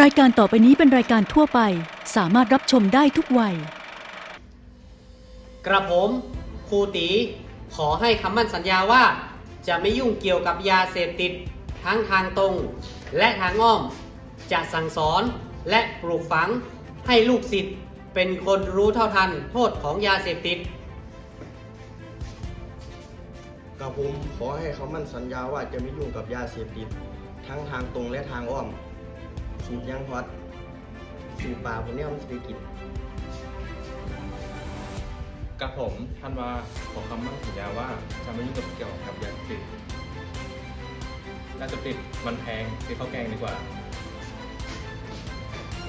รายการต่อไปนี้เป็นรายการทั่วไป สามารถรับชมได้ทุกวัย กระผมครูตี ขอให้คำมั่นสัญญาว่า จะไม่ยุ่งเกี่ยวกับยาเสพติด ทั้งทางตรง และทางอ้อม จะสั่งสอนและปลูกฝังให้ลูกศิษย์เป็นคนรู้เท่าทันโทษของยาเสพติด กับผมขอให้เขามั่นสัญญาว่าจะไม่ยุ่งกับยาเสพติด ทั้งทางตรงและทางอ้อม สูบยางฮอตสูบป่าพวกนี้มันสิกิจกับผมท่านว่าขอคำมั่นสัญญาว่าจะไม่ยุ่งกับเกี่ยวกับยาเสพติดยาเสพติดมันแพงซื้อข้าวแกงดีกว่า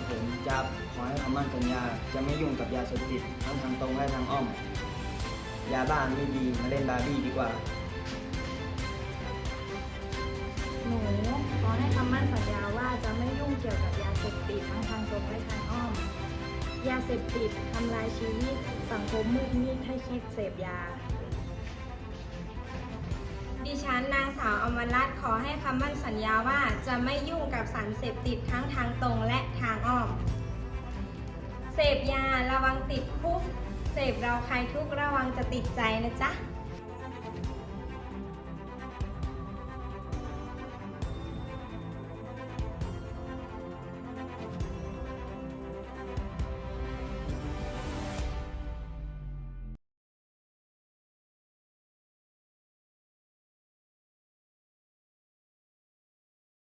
ผมจะขอให้คำมั่นสัญญาจะไม่ยุ่งกับยาเสพติดทั้งทางตรงและทางอ้อม ยาบ้าไม่ดีมาเล่นบาร์บี้ดีกว่า หนูขอให้คำมั่นสัญญา ยาเสพติดทำลายชีวิต สังคมมืดมิดให้คิดเสพยา ดิฉันนางสาวอมรรัตน์ขอให้คำมั่นสัญญาว่าจะไม่ยุ่งกับสารเสพติดทั้งทางตรงและทางอ้อม เสพยาระวังติดคุก เสพเราใครทุกระวังจะติดใจนะจ๊ะ